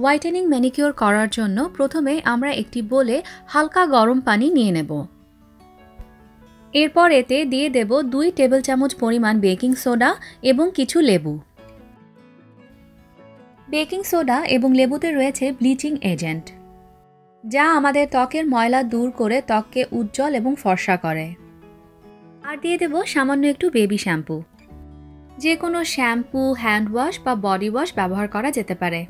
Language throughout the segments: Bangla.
হোয়াইটেনিং ম্যানিকিওর করার জন্য প্রথমে আমরা একটি বোলে হালকা গরম পানি নিয়ে নেব। এরপর এতে দিয়ে দেব দুই টেবিল চামচ পরিমাণ বেকিং সোডা এবং কিছু লেবু। বেকিং সোডা এবং লেবুতে রয়েছে ব্লিচিং এজেন্ট, যা আমাদের ত্বকের ময়লা দূর করে ত্বককে উজ্জ্বল এবং ফর্সা করে। আর দিয়ে দেব সামান্য একটু বেবি শ্যাম্পু। যে কোনো শ্যাম্পু, হ্যান্ড ওয়াশ বা বডি ওয়াশ ব্যবহার করা যেতে পারে।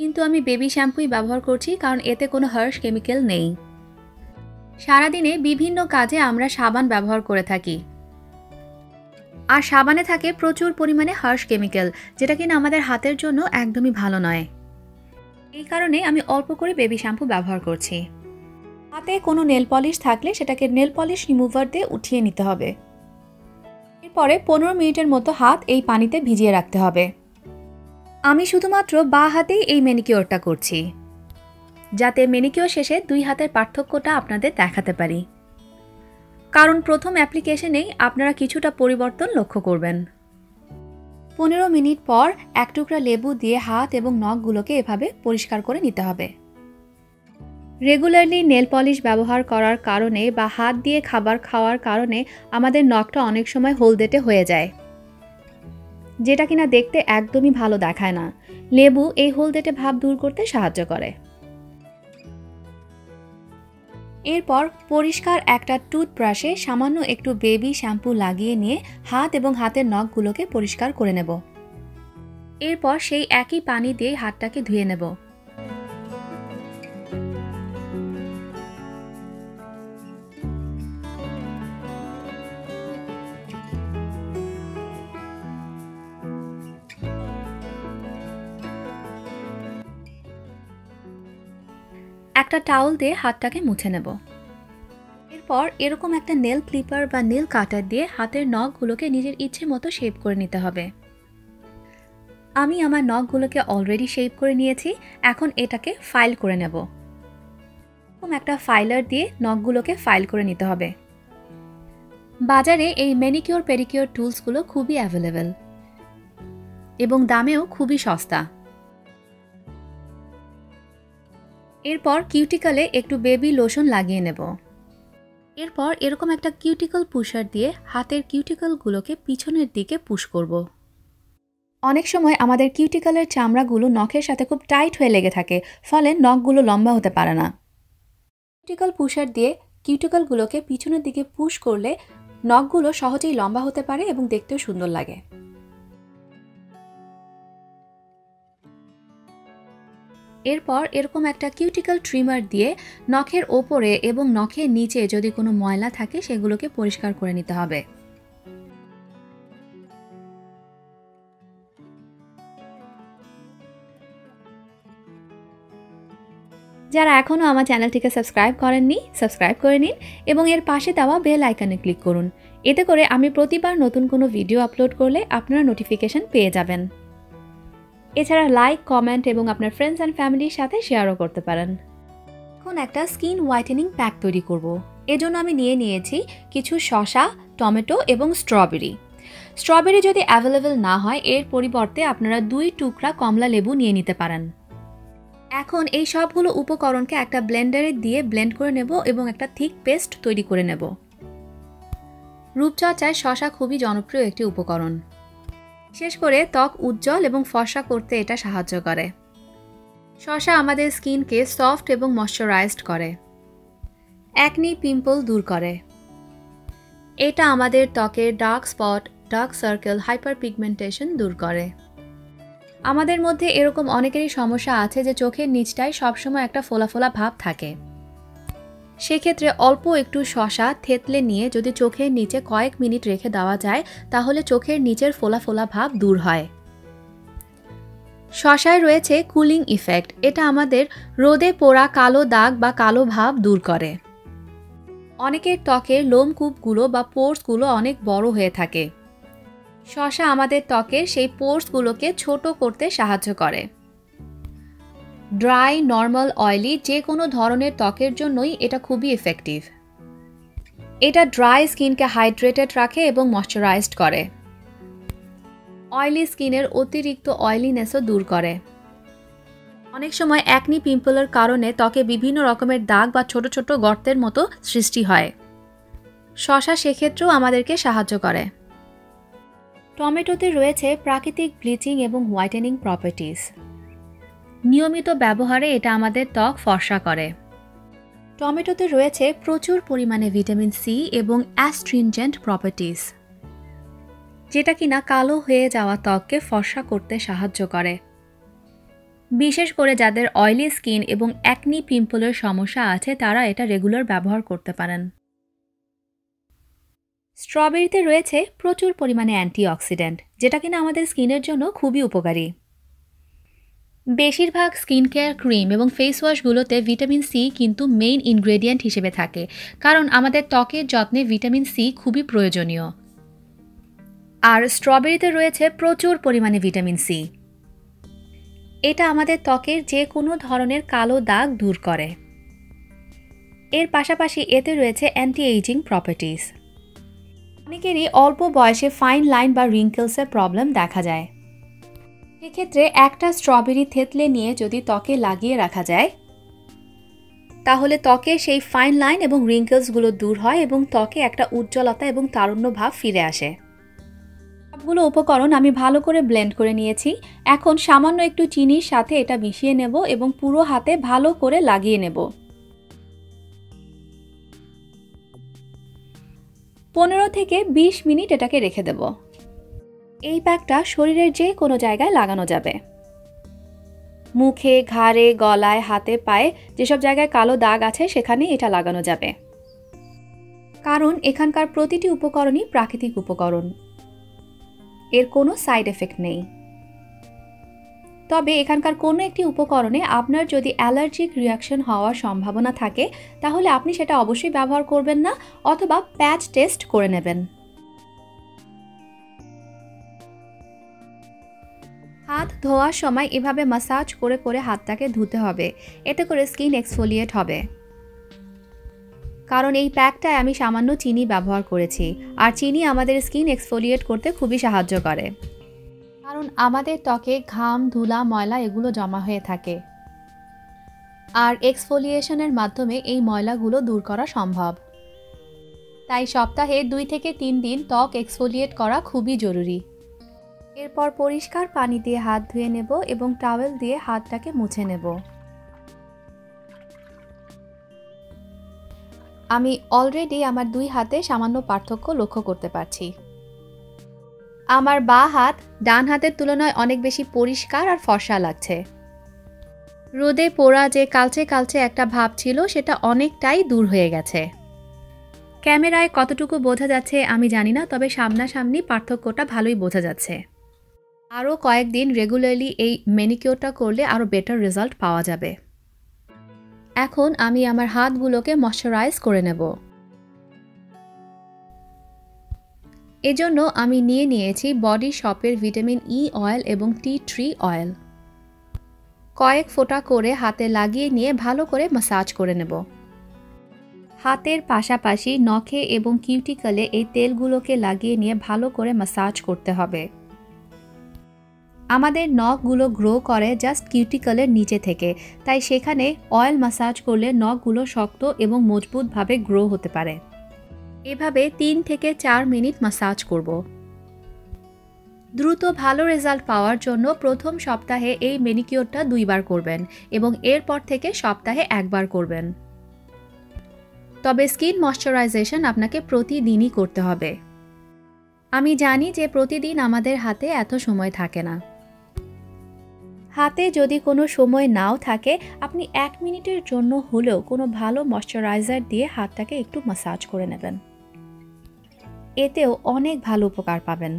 কিন্তু আমি বেবি শ্যাম্পুই ব্যবহার করছি কারণ এতে কোনো হার্শ কেমিক্যাল নেই। সারাদিনে বিভিন্ন কাজে আমরা সাবান ব্যবহার করে থাকি। আর সাবানে থাকে প্রচুর পরিমাণে হার্শ কেমিক্যাল যেটা কিনা আমাদের হাতের জন্য একদমই ভালো নয়। এই কারণে আমি অল্প করে বেবি শ্যাম্পু ব্যবহার করছি। হাতে কোনো নেল পলিশ থাকলে সেটাকে নেল পলিশ রিমুভার দিয়ে উঠিয়ে নিতে হবে। এরপরে পনেরো মিনিটের মতো হাত এই পানিতে ভিজিয়ে রাখতে হবে। আমি শুধুমাত্র বা হাতেই এই ম্যানিকিওরটা করছি, যাতে ম্যানিকিওর শেষে দুই হাতের পার্থক্যটা আপনাদের দেখাতে পারি। কারণ প্রথম অ্যাপ্লিকেশনেই আপনারা কিছুটা পরিবর্তন লক্ষ্য করবেন। পনেরো মিনিট পর এক টুকরা লেবু দিয়ে হাত এবং নখগুলোকে এভাবে পরিষ্কার করে নিতে হবে। রেগুলারলি নেল পলিশ ব্যবহার করার কারণে বা হাত দিয়ে খাবার খাওয়ার কারণে আমাদের নখটা অনেক সময় হলদেটে হয়ে যায়। যেটা কিনা দেখতে একদমই ভালো দেখায় না। লেবু এই হলদেটে ভাব দূর করতে সাহায্য করে। এরপর পরিষ্কার একটা টুথব্রাশে সামান্য একটু বেবি শ্যাম্পু লাগিয়ে নিয়ে হাত এবং হাতের নখগুলোকে পরিষ্কার করে নেব। এরপর সেই একই পানি দিয়ে হাতটাকে ধুয়ে নেব। একটা টাওয়াল দিয়ে হাতটাকে মুছে নেব। এরপর এরকম একটা নেল ক্লিপার বা নেল কাটার দিয়ে হাতের নখগুলোকে নিজের ইচ্ছে মতো শেপ করে নিতে হবে। আমি আমার নখগুলোকে অলরেডি শেপ করে নিয়েছি, এখন এটাকে ফাইল করে নেব। একটা ফাইলার দিয়ে নখগুলোকে ফাইল করে নিতে হবে। বাজারে এই ম্যানিকিওর পেডিকিওর টুলসগুলো খুবই অ্যাভেলেবেল এবং দামেও খুবই সস্তা। এরপর কিউটিকালে একটু বেবি লোশন লাগিয়ে নেব। এরপর এরকম একটা কিউটিকল পুষার দিয়ে হাতের কিউটিকলগুলোকে পিছনের দিকে পুশ করব। অনেক সময় আমাদের কিউটিকলের চামড়াগুলো নখের সাথে খুব টাইট হয়ে লেগে থাকে, ফলে নখগুলো লম্বা হতে পারে না। কিউটিকল পুষার দিয়ে কিউটিকলগুলোকে পিছনের দিকে পুশ করলে নখগুলো সহজেই লম্বা হতে পারে এবং দেখতেও সুন্দর লাগে। এরপর এরকম একটা কিউটিক্যাল ট্রিমার দিয়ে নখের ওপরে এবং নখের নিচে যদি কোনো ময়লা থাকে, সেগুলোকে পরিষ্কার করে নিতে হবে। যারা এখনও আমার চ্যানেলটিকে সাবস্ক্রাইব করেননি, সাবস্ক্রাইব করে নিন এবং এর পাশে দেওয়া বেল আইকনে ক্লিক করুন। এতে করে আমি প্রতিবার নতুন কোনো ভিডিও আপলোড করলে আপনারা নোটিফিকেশন পেয়ে যাবেন। এছাড়া লাইক কমেন্ট এবং আপনার ফ্রেন্ডস অ্যান্ড ফ্যামিলির সাথে শেয়ারও করতে পারেন। এখন একটা স্কিন হোয়াইটেনিং প্যাক তৈরি করব। এজন্য আমি নিয়ে নিয়েছি কিছু শশা টমেটো এবং স্ট্রবেরি স্ট্রবেরি যদি অ্যাভেলেবেল না হয়, এর পরিবর্তে আপনারা দুই টুকরা কমলা লেবু নিয়ে নিতে পারেন। এখন এই সবগুলো উপকরণকে একটা ব্লেন্ডারে দিয়ে ব্লেন্ড করে নেব এবং একটা থিক পেস্ট তৈরি করে নেব। রূপচর্চায় শশা খুবই জনপ্রিয় একটি উপকরণ। বিশেষ করে ত্বক উজ্জ্বল এবং ফর্সা করতে এটা সাহায্য করে। শশা আমাদের স্কিনকে সফট এবং ময়শ্চারাইজড করে। একনি পিম্পল দূর করে। এটা আমাদের ত্বকের dark spot, dark circle hyper pigmentation দূর করে। আমাদের মধ্যে এরকম অনেকেরই সমস্যা আছে যে চোখের নিচটায় সবসময় একটা ফোলা ফোলা ভাব থাকে। সেক্ষেত্রে অল্প একটু শশা থেতলে নিয়ে যদি চোখের নিচে কয়েক মিনিট রেখে দেওয়া যায়, তাহলে চোখের নিচের ফোলা ফোলা ভাব দূর হয়। শশায় রয়েছে কুলিং ইফেক্ট। এটা আমাদের রোদে পোড়া কালো দাগ বা কালো ভাব দূর করে। অনেকের ত্বকের লোমকূপগুলো বা পোর্সগুলো অনেক বড় হয়ে থাকে। শশা আমাদের ত্বকের সেই পোর্সগুলোকে ছোট করতে সাহায্য করে। ড্রাই, নর্মাল, অয়েলি যে কোনো ধরনের ত্বকের জন্যই এটা খুবই এফেক্টিভ এটা ড্রাই স্কিনকে হাইড্রেটেড রাখে এবং ময়শ্চারাইজড করে। অয়েলি স্কিনের অতিরিক্ত অয়েলিনেসও দূর করে। অনেক সময় একনি পিম্পলের কারণে ত্বকে বিভিন্ন রকমের দাগ বা ছোট ছোট গর্তের মতো সৃষ্টি হয়। শশা সেক্ষেত্রেও আমাদেরকে সাহায্য করে। টমেটোতে রয়েছে প্রাকৃতিক ব্লিচিং এবং হোয়াইটেনিং প্রপার্টিস নিয়মিত ব্যবহারে এটা আমাদের ত্বক ফর্সা করে। টমেটোতে রয়েছে প্রচুর পরিমাণে ভিটামিন সি এবং অ্যাস্ট্রিনজেন্ট প্রপার্টিস যেটা কিনা কালো হয়ে যাওয়া ত্বককে ফর্সা করতে সাহায্য করে। বিশেষ করে যাদের অয়েলি স্কিন এবং অ্যাকনি পিম্পলের সমস্যা আছে, তারা এটা রেগুলার ব্যবহার করতে পারেন। স্ট্রবেরিতে রয়েছে প্রচুর পরিমাণে অ্যান্টিঅক্সিডেন্ট যেটা কিনা আমাদের স্কিনের জন্য খুবই উপকারী। বেশিরভাগ স্কিন কেয়ার ক্রিম এবং ফেস ওয়াশগুলোতে ভিটামিন সি কিন্তু মেইন ইনগ্রেডিয়েন্ট হিসেবে থাকে, কারণ আমাদের ত্বকের যত্নে ভিটামিন সি খুবই প্রয়োজনীয়। আর স্ট্রবেরিতে রয়েছে প্রচুর পরিমাণে ভিটামিন সি এটা আমাদের ত্বকের যে কোনো ধরনের কালো দাগ দূর করে। এর পাশাপাশি এতে রয়েছে অ্যান্টি এইজিং প্রপার্টিস অনেকেরই অল্প বয়সে ফাইন লাইন বা রিঙ্কেলসের প্রবলেম দেখা যায়। সেক্ষেত্রে একটা স্ট্রবেরি থেতলে নিয়ে যদি ত্বকে লাগিয়ে রাখা যায়, তাহলে ত্বকে সেই ফাইন লাইন এবং রিঙ্কেলসগুলো দূর হয় এবং ত্বকে একটা উজ্জ্বলতা এবং তারুণ্য ভাব ফিরে আসে। সবগুলো উপকরণ আমি ভালো করে ব্লেন্ড করে নিয়েছি। এখন সামান্য একটু চিনির সাথে এটা মিশিয়ে নেব এবং পুরো হাতে ভালো করে লাগিয়ে নেব। পনেরো থেকে ২০ মিনিট এটাকে রেখে দেব। এই প্যাকটা শরীরের যে কোনো জায়গায় লাগানো যাবে। মুখে, ঘাড়ে, গলায়, হাতে, পায়ে যেসব জায়গায় কালো দাগ আছে সেখানে এটা লাগানো যাবে। কারণ এখানকার প্রতিটি উপকরণই প্রাকৃতিক উপকরণ। এর কোনো সাইড এফেক্ট নেই। তবে এখানকার কোনো একটি উপকরণে আপনার যদি অ্যালার্জিক রিয়াকশন হওয়ার সম্ভাবনা থাকে, তাহলে আপনি সেটা অবশ্যই ব্যবহার করবেন না অথবা প্যাচ টেস্ট করে নেবেন। হাত ধোয়ার সময় এভাবে মাসাজ করে করে হাতটাকে ধুতে হবে। এতে করে স্কিন এক্সফোলিয়েট হবে। কারণ এই প্যাকটায় আমি সামান্য চিনি ব্যবহার করেছি। আর চিনি আমাদের স্কিন এক্সফোলিয়েট করতে খুবই সাহায্য করে। কারণ আমাদের ত্বকে ঘাম, ধুলা, ময়লা এগুলো জমা হয়ে থাকে। আর এক্সফোলিয়েশনের মাধ্যমে এই ময়লাগুলো দূর করা সম্ভব। তাই সপ্তাহে দুই থেকে তিন দিন ত্বক এক্সফোলিয়েট করা খুবই জরুরি। এরপর পরিষ্কার পানি দিয়ে হাত ধুয়ে নেব এবং টাওয়েল দিয়ে হাতটাকে মুছে নেব। আমি অলরেডি আমার দুই হাতে সামান্য পার্থক্য লক্ষ্য করতে পারছি। আমার বা হাত ডান হাতের তুলনায় অনেক বেশি পরিষ্কার আর ফর্সা লাগছে। রোদে পোড়া যে কালচে কালচে একটা ভাব ছিল, সেটা অনেকটাই দূর হয়ে গেছে। ক্যামেরায় কতটুকু বোঝা যাচ্ছে আমি জানি না, তবে সামনাসামনি পার্থক্যটা ভালোই বোঝা যাচ্ছে। আরও কয়েকদিন রেগুলারলি এই মেনিকিওরটা করলে আরও বেটার রেজাল্ট পাওয়া যাবে। এখন আমি আমার হাতগুলোকে ময়শ্চারাইজ করে নেব। এজন্য আমি নিয়ে নিয়েছি বডি শপের ভিটামিন ই অয়েল এবং টি ট্রি অয়েল কয়েক ফোঁটা করে হাতে লাগিয়ে নিয়ে ভালো করে মাসাজ করে নেব। হাতের পাশাপাশি নখে এবং কিউটিকলে এই তেলগুলোকে লাগিয়ে নিয়ে ভালো করে মাসাজ করতে হবে। আমাদের নখগুলো গ্রো করে জাস্ট কিউটিকলের নিচে থেকে। তাই সেখানে অয়েল মাসাজ করলে নখগুলো শক্ত এবং মজবুতভাবে গ্রো হতে পারে। এভাবে তিন থেকে চার মিনিট মাসাজ করব। দ্রুত ভালো রেজাল্ট পাওয়ার জন্য প্রথম সপ্তাহে এই মেনিকিওরটা দুইবার করবেন এবং এরপর থেকে সপ্তাহে একবার করবেন। তবে স্কিন ময়শ্চারাইজেশন আপনাকে প্রতিদিনই করতে হবে। আমি জানি যে প্রতিদিন আমাদের হাতে এত সময় থাকে না। হাতে যদি কোনো সময় নাও থাকে, আপনি এক মিনিটের জন্য হলেও কোনো ভালো ময়শ্চারাইজার দিয়ে হাতটাকে একটু মাসাজ করে নেবেন। এতেও অনেক ভালো উপকার পাবেন।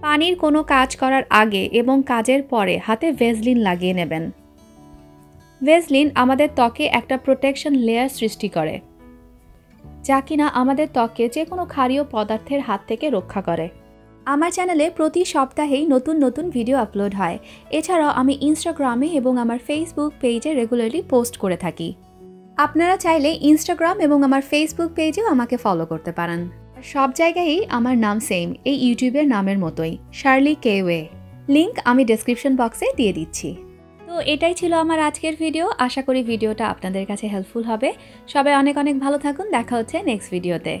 পানির কোনো কাজ করার আগে এবং কাজের পরে হাতে ভেজলিন লাগিয়ে নেবেন। ভেজলিন আমাদের ত্বকে একটা প্রোটেকশন লেয়ার সৃষ্টি করে, যা কিনা আমাদের ত্বকে যে কোনো ক্ষারীয় পদার্থের হাত থেকে রক্ষা করে। আমার চ্যানেলে প্রতি সপ্তাহেই নতুন নতুন ভিডিও আপলোড হয়। এছাড়াও আমি ইনস্টাগ্রামে এবং আমার ফেসবুক পেজে রেগুলারলি পোস্ট করে থাকি। আপনারা চাইলে ইনস্টাগ্রাম এবং আমার ফেসবুক পেজেও আমাকে ফলো করতে পারেন। সব জায়গায়ই আমার নাম সেম এই ইউটিউবের নামের মতোই। শার্লি কেওয়ে লিংক আমি ডেসক্রিপশন বক্সে দিয়ে দিচ্ছি। তো এটাই ছিল আমার আজকের ভিডিও আশা করি ভিডিওটা আপনাদের কাছে হেল্পফুল হবে। সবাই অনেক অনেক ভালো থাকুন। দেখা হচ্ছে নেক্সট ভিডিওতে